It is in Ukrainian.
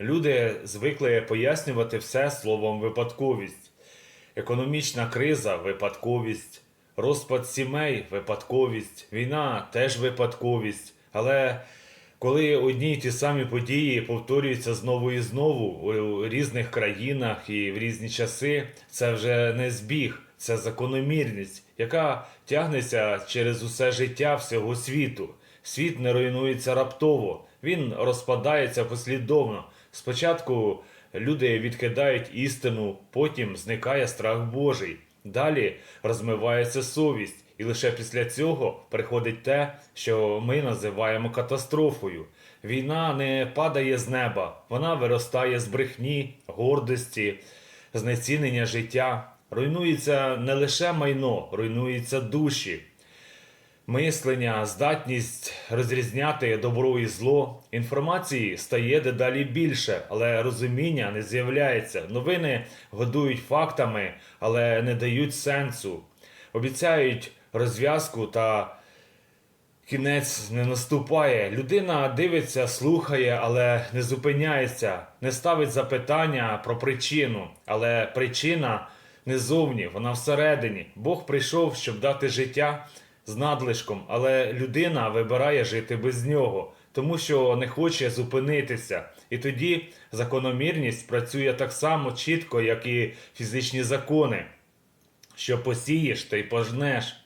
Люди звикли пояснювати все словом випадковість. Економічна криза випадковість, розпад сімей випадковість, війна теж випадковість. Але коли одні й ті самі події повторюються знову і знову у різних країнах і в різні часи, це вже не збіг, це закономірність, яка тягнеться через усе життя всього світу. Світ не руйнується раптово, він розпадається послідовно. Спочатку люди відкидають істину, потім зникає страх Божий. Далі розмивається совість, і лише після цього приходить те, що ми називаємо катастрофою. Війна не падає з неба, вона виростає з брехні, гордості, знецінення життя. Руйнується не лише майно, руйнуються душі мислення, здатність розрізняти добро і зло. Інформації стає дедалі більше, але розуміння не з'являється. Новини годують фактами, але не дають сенсу. Обіцяють розв'язку та кінець не наступає. Людина дивиться, слухає, але не зупиняється, не ставить запитання про причину, але причина не зовні, вона всередині. Бог прийшов, щоб дати життя з надлишком, але людина вибирає жити без нього, тому що не хоче зупинитися. І тоді закономірність працює так само чітко, як і фізичні закони. Що посієш, то й пожнеш.